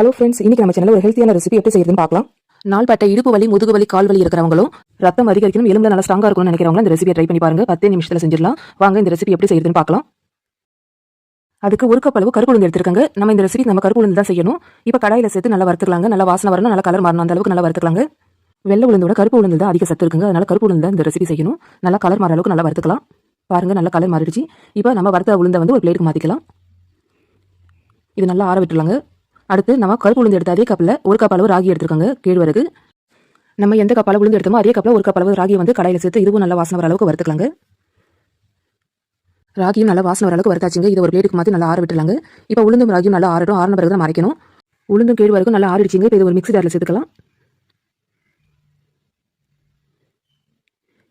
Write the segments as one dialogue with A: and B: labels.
A: Hello friends இன்னைக்கு நம்ம channel ஒரு ஹெல்த்தியான ரெசிபி எப்படி செய்யறதுன்னு பார்க்கலாம். நாள்பட்ட இடுப்பு வலி முதுகு வலி கால் வலி இருக்கிறவங்களும் ரத்தம் அதிகரிக்கணும் எலும்புல நல்லா ஸ்ட்ராங்கா இருக்கணும்னு நினைக்கிறவங்க இந்த ரெசிபியை ட்ரை பண்ணி பாருங்க. பத்தே நிமிஷத்துல செஞ்சிடலாம். வாங்க இந்த ரெசிபி எப்படி செய்யறதுன்னு பார்க்கலாம். அதுக்கு ஒரு கப் அளவு எடுத்துருக்காங்க. நம்ம இந்த ரெசிபி நம்ம கருப்பு உளுந்து தான் செய்யணும். இப்போ கடாயில சேர்த்து நல்லா வறுத்துக்கலாங்க. நல்லா வாசனை வரணும் நல்லா கலர் மாறணும் அந்த அளவுக்கு நல்லா வறுத்துக்கலாங்க. வெள்ளை உளுந்தோட கருப்பு உளுந்து தான் அதிக சத்து இருக்குங்க. அதனால கருப்பு உளுந்து தான் இந்த ரெசிபி செய்யணும். நல்லா கலர் மாற அளவுக்கு நல்லா வறுத்துக்கலாம். பாருங்க நல்லா கலர் மாறிடுச்சு. இப்போ நம்ம வறுத்த உளுந்தை வந்து ஒரு பிளேட்டுக்கு மாற்றிக்கலாம் இது நல்லா ஆற விட்டுலாங்க அடுத்து நம்ம கருப்பு உளுந்து எடுத்த அதே கப்பில் ஒரு கப் அளவு ராகி எடுத்துருக்காங்க. கேழ்வரகு. நம்ம எந்த கப் அளவு உளுந்து எடுத்தோமோ அதே கப்பில் ஒரு கப் அளவு ராகி வந்து கடையில் சேர்த்து இதுவும் நல்லா வாசனை வர அளவுக்கு வறுத்துக்கலாங்க. ராகியும் நல்லா வாசனை வர அளவுக்கு வறுத்தாச்சுங்க. இதை ஒரு பிளேட்டுக்கு மாற்றி நல்லா ஆற விட்டுலாங்க இப்போ உளுந்தும் ராகியும் நல்லா ஆறட்டும். ஆறின பிறகு தான் மறைக்கணும் உளுந்தும் கேழ்வரகும் நல்லா ஆறிடுச்சிங்க. இப்போ இது ஒரு மிக்சி ஜாரில் சேர்த்துக்கலாம்.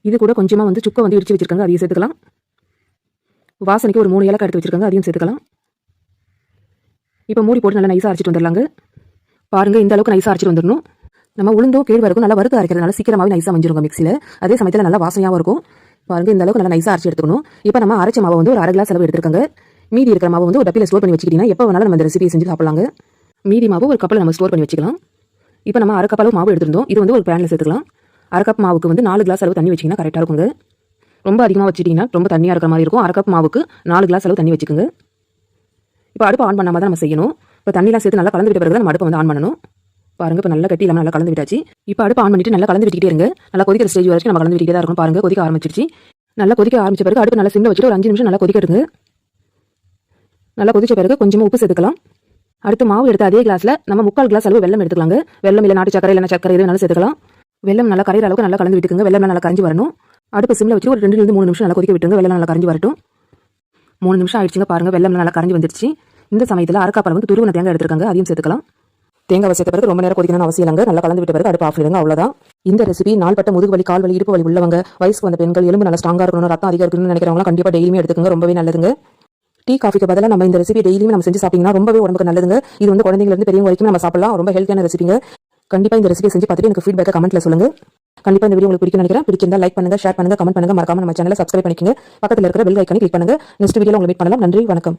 A: இது கூட கொஞ்சமாக வந்து சுக்கை வந்து இடிச்சு வச்சிருக்காங்க. அதையும் சேர்த்துக்கலாம். வாசனைக்கு ஒரு மூணு ஏலக்காய் எடுத்து வச்சிருக்காங்க. அதையும் சேர்த்துக்கலாம். இப்போ மூடி போட்டு நல்லா நைஸாக அரைச்சிட்டு வந்துடலாங்க பாருங்க இந்த அளவுக்கு நைஸாக அரைச்சிட்டு வந்துடணும் நம்ம உளுந்தும் கேழ்வரகும் நல்லா வறுத்து அரைக்கிறதுனால சீக்கிரமாகவே நைஸாக வந்துருங்க மிக்சியில் அதே சமயத்தில் நல்லா வாசனையாகவும் இருக்கும். பாருங்க இந்த அளவுக்கு நல்லா நைஸாக அரைச்சி எடுத்துக்கணும். இப்போ நம்ம அரைச்ச மாவை வந்து ஒரு அரை கிளாஸ் அளவு எடுத்துருக்காங்க. மீதி இருக்கிற மாவை வந்து ஒரு டப்பியில் ஸ்டோர் பண்ணி வச்சுக்கிட்டீங்கன்னா எப்போ வேணாலும் நம்ம இந்த ரெசிபியை செஞ்சு சாப்பிடலாங்க. மீதி மாவு ஒரு கப்பில் நம்ம ஸ்டோர் பண்ணி வச்சுக்கலாம். இப்போ நம்ம அரை கப் அளவு மாவு எடுத்திருந்தோம். இது வந்து ஒரு பேனில் சேர்த்துக்கலாம். அரை கப் மாவுக்கு வந்து நாலு கிளாஸ் அளவு தண்ணி வச்சிங்கன்னா கரெக்டாக இருக்குங்க. ரொம்ப அதிகமாக வச்சுட்டிங்கன்னா ரொம்ப தண்ணியாக இருக்கிற மாதிரி இருக்கும். அரை கப் மாவுக்கு நாலு கிளாஸ் அளவு தண்ணி வச்சுக்கோங்க. இப்போ அடுப்பு ஆன் பண்ணாம தான் நம்ம செய்யணும். இப்போ தண்ணிலாம் சேர்த்து நல்லா கலந்து விட்ட பிறகு தான் நம்ம அடுப்பை வந்து ஆன் பண்ணணும். பாருங்க இப்போ நல்லா கட்டி இல்லாமல் நல்லா கலந்து விட்டாச்சு. இப்போ அடுப்பு ஆன் பண்ணிட்டு நல்லா கலந்து விட்டுக்கிட்டே இருங்க. நல்லா கொதிக்கிற ஸ்டேஜ் வரைக்கும் நம்ம கலந்து விட்டுக்கிட்டே தான் இருக்கும் பாருங்க கொதிக்க ஆரம்பிச்சிருச்சு. நல்லா கொதிக்க ஆரம்பிச்ச பிறகு அடுப்பு நல்லா சிம்மில் வச்சுட்டு ஒரு அஞ்சு நிமிஷம் நல்லா கொதிக்கட்டுங்க நல்லா கொதிச்ச பிறகு கொஞ்சமாக உப்பு சேர்த்துக்கலாம். அடுத்து மாவு எடுத்து அதே கிளாஸில் நம்ம முக்கால் கிளாஸ் அளவு வெள்ளம் எடுத்துக்கலாங்க. வெள்ளம் இல்லை நாட்டு சக்கரை இல்லைனா சக்கரை எது வேணாலும் சேர்த்துக்கலாம். வெள்ளம் நல்லா கரையிற அளவுக்கு நல்லா கலந்து விட்டுக்குங்க. வெள்ளம் நல்லா கரைஞ்சி வரணும். அடுப்பு சிம்மில் வச்சு ஒரு ரெண்டுலேருந்து மூணு நிமிஷம் நல்லா கொதிக்க விட்டுருங்க. வெள்ளம் நல்லா கரைஞ்சி வரட்டும். மூணு நிமிஷம் ஆயிடுச்சுங்க பாருங்க வெள்ளம் நல்லா கரைஞ்சி வந்துருச்சு இந்த சமயத்தில் அரைக்காப்பழம் வந்து துருவன தேங்காய் எடுத்துருக்காங்க அதையும் சேர்த்துக்கலாம். தேங்காய் சேர்த்த பிறகு ரொம்ப நேரம் கொதிக்கணும்னு அவசியம் இல்லைங்க. நல்லா கலந்து விட்ட பிறகு அடுப்பு ஆஃப் அவ்வளோதான் இந்த ரெசிபி நாள்பட்ட முதுகு வலி கால் வலி இடுப்பு வலி உள்ளவங்க வயசுக்கு வந்த பெண்கள் எலும்பு நல்லா ஸ்ட்ராங்காக இருக்கணும் ரத்தம் அதிகம் இருக்கணும்னு நினைக்கிறவங்க கண்டிப்பாக டெய்லியுமே எடுத்துக்கங்க ரொம்பவே நல்லதுங்க. டீ காஃபிக்கு பதிலாக நம்ம இந்த ரெசிபி டெய்லியும் நம்ம செஞ்சு சாப்பிட்டீங்கன்னா ரொம்பவே உடம்புக்கு நல்லதுங்க. இது வந்து குழந்தைங்க இருந்து பெரியவங்க வரைக்கும் நம்ம சாப்பிடலாம். ரொம்ப ஹெல்த்தியான ரெசிபிங்க கண்டிப்பாக இந்த ரெசிபி செஞ்சு பார்த்துட்டு எனக்கு ஃபீட்பேக்கை கமெண்ட்டில் சொல்லுங்க. கண்டிப்பா இந்த வீடியோ உங்களுக்கு பிடிக்கும் நினைக்கிறேன். பிடிச்சிருந்தா லைக் பண்ணுங்க ஷேர் பண்ணுங்க கமெண்ட் பண்ணுங்க. மறக்காம நம்ம சேனலை சப்ஸ்கிரைப் பண்ணிக்கங்க. பக்கத்தில் இருக்கிற பெல் ஐக்கனை கிளிக் பண்ணுங்க. நெக்ஸ்ட் வீடியோ உங்களுக்கு மீட் பண்ணலாம். நன்றி வணக்கம்.